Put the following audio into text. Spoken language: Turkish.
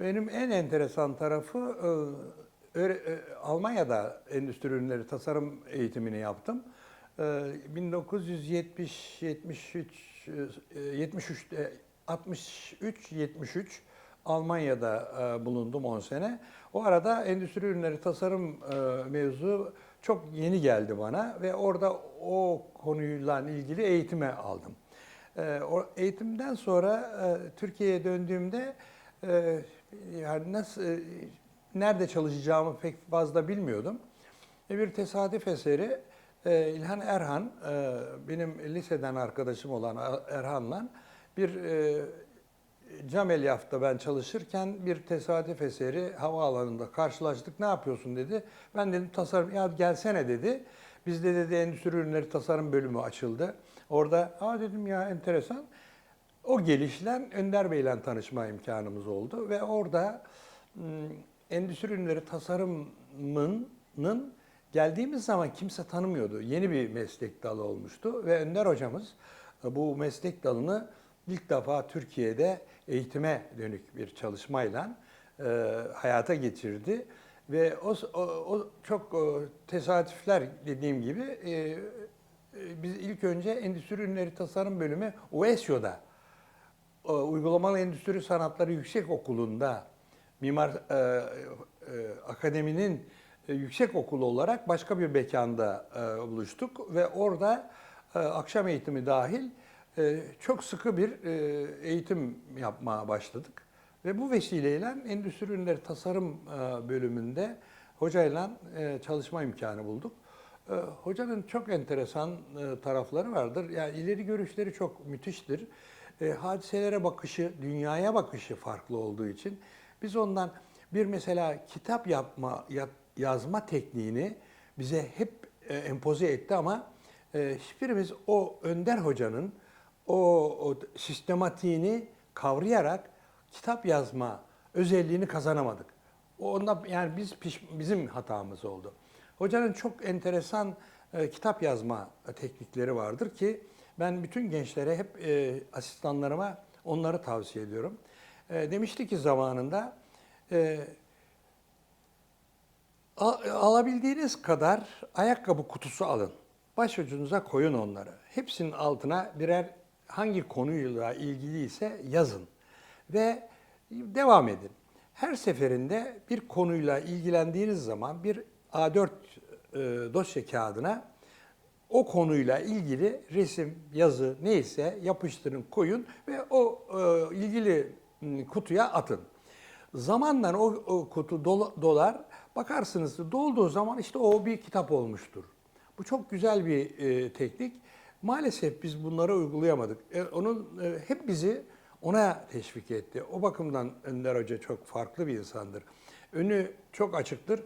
Benim en enteresan tarafı e, e, Almanya'da endüstri ürünleri tasarım eğitimini yaptım. E, 1970 73 e, 73'te 63 73 Almanya'da e, bulundum 10 sene. O arada endüstri ürünleri tasarım mevzu çok yeni geldi bana ve orada o konuyla ilgili eğitime aldım. Eğitimden sonra Türkiye'ye döndüğümde e, yani nasıl e, nerede çalışacağımı pek fazla bilmiyordum. E, bir tesadüf eseri e, İlhan Erhan benim liseden arkadaşım olan Erhan'la bir e, cam elyafta ben çalışırken bir tesadüf eseri havaalanında karşılaştık. Ne yapıyorsun dedi. Ben dedim tasarım ya gelsene dedi. Bizde dedi endüstri ürünleri tasarım bölümü açıldı. Orada aa dedim ya enteresan. O gelişle Önder Bey'le tanışma imkanımız oldu ve orada m, endüstri ürünleri tasarımının geldiğimiz zaman kimse tanımıyordu. Yeni bir meslek dalı olmuştu ve Önder hocamız e, bu meslek dalını ilk defa Türkiye'de eğitime dönük bir çalışmayla e, hayata geçirdi ve o, o, o çok e, tesadüfler dediğim gibi e, biz ilk önce Endüstri Ürünleri Tasarım Bölümü UESYO'da Uygulamalı Endüstri Sanatları Yüksek Okulu'nda Mimar e, e, Akademi'nin e, yüksek okulu olarak başka bir mekanda e, buluştuk ve orada e, akşam eğitimi dahil e, çok sıkı bir e, eğitim yapmaya başladık. Ve bu vesileyle Endüstri Ürünleri Tasarım e, bölümünde hocayla e, çalışma imkanı bulduk. E, Hocanın çok enteresan e, tarafları vardır. Yani ileri görüşleri çok müthiştir. E, hadiselere bakışı, dünyaya bakışı farklı olduğu için biz ondan bir mesela kitap yapma, ya- yazma tekniğini bize hep e, empoze etti ama e, hiçbirimiz o Önder Hoca'nın o, o sistematiğini kavrayarak kitap yazma özelliğini kazanamadık. Onda yani biz piş- bizim hatamız oldu. Hocanın çok enteresan e, kitap yazma teknikleri vardır ki ben bütün gençlere hep e, asistanlarıma onları tavsiye ediyorum. E, demişti ki zamanında e, Al- alabildiğiniz kadar ayakkabı kutusu alın. Başucunuza koyun onları. Hepsinin altına birer hangi konuyla ilgiliyse yazın. Ve devam edin. Her seferinde bir konuyla ilgilendiğiniz zaman bir A4 e, dosya kağıdına o konuyla ilgili resim, yazı neyse yapıştırın, koyun ve o e, ilgili kutuya atın. Zamanla o, o kutu dola- dolar. Bakarsınız dolduğu zaman işte o bir kitap olmuştur. Bu çok güzel bir e, teknik. Maalesef biz bunları uygulayamadık. E, onun e, hep bizi ona teşvik etti. O bakımdan Önder Hoca çok farklı bir insandır. Önü çok açıktır.